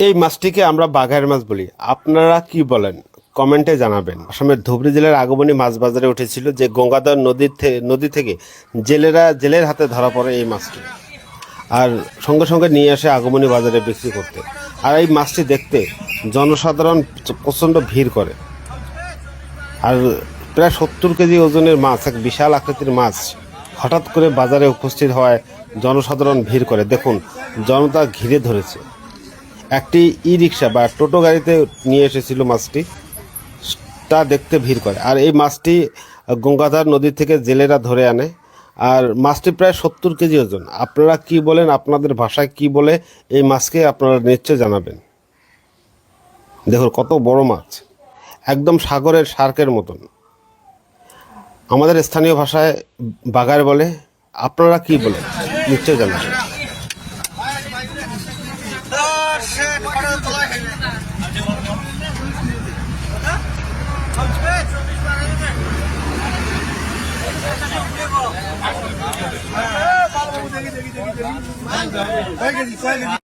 এই মাছটিকে আমরা বাঘের মাছ বলি। আপনারা কি বলেন? কমেন্টে জানাবেন। আসামের ধুবড়ি জেলার আগমনী মাছ বাজারে উঠেছিল যে গঙ্গাধর নদীর নদী থেকে জেলেরা, জেলের হাতে ধরা পড়ে এই মাছটি। আর সঙ্গে সঙ্গে নিয়ে আসে আগমনী বাজারে বিক্রি করতে। আর এই মাছটি দেখতে জনসাধারণ প্রচণ্ড ভিড় করে। আর প্রায় সত্তর কেজি ওজনের মাছ, এক বিশাল আকৃতির মাছ হঠাৎ করে বাজারে উপস্থিত হওয়ায় জনসাধারণ ভিড় করে। দেখুন, জনতা ঘিরে ধরেছে। একটি ই রিক্সা বা টোটো গাড়িতে নিয়ে এসেছিল মাছটি। তা দেখতে ভিড় করে। আর এই মাছটি গঙ্গাধার নদী থেকে জেলেরা ধরে আনে। আর মাছটি প্রায় সত্তর কেজি ওজন। আপনারা কি বলেন, আপনাদের ভাষায় কি বলে এই মাছকে আপনারা নিশ্চয় জানাবেন? দেখুন, কত বড় মাছ। একদম সাগরের শার্কের মতন। আমাদের স্থানীয় ভাষায় বাগার বলে। আপনারা কি বলেন? নিশ্চয় জানাবেন। কয় কেজি কয় কেজি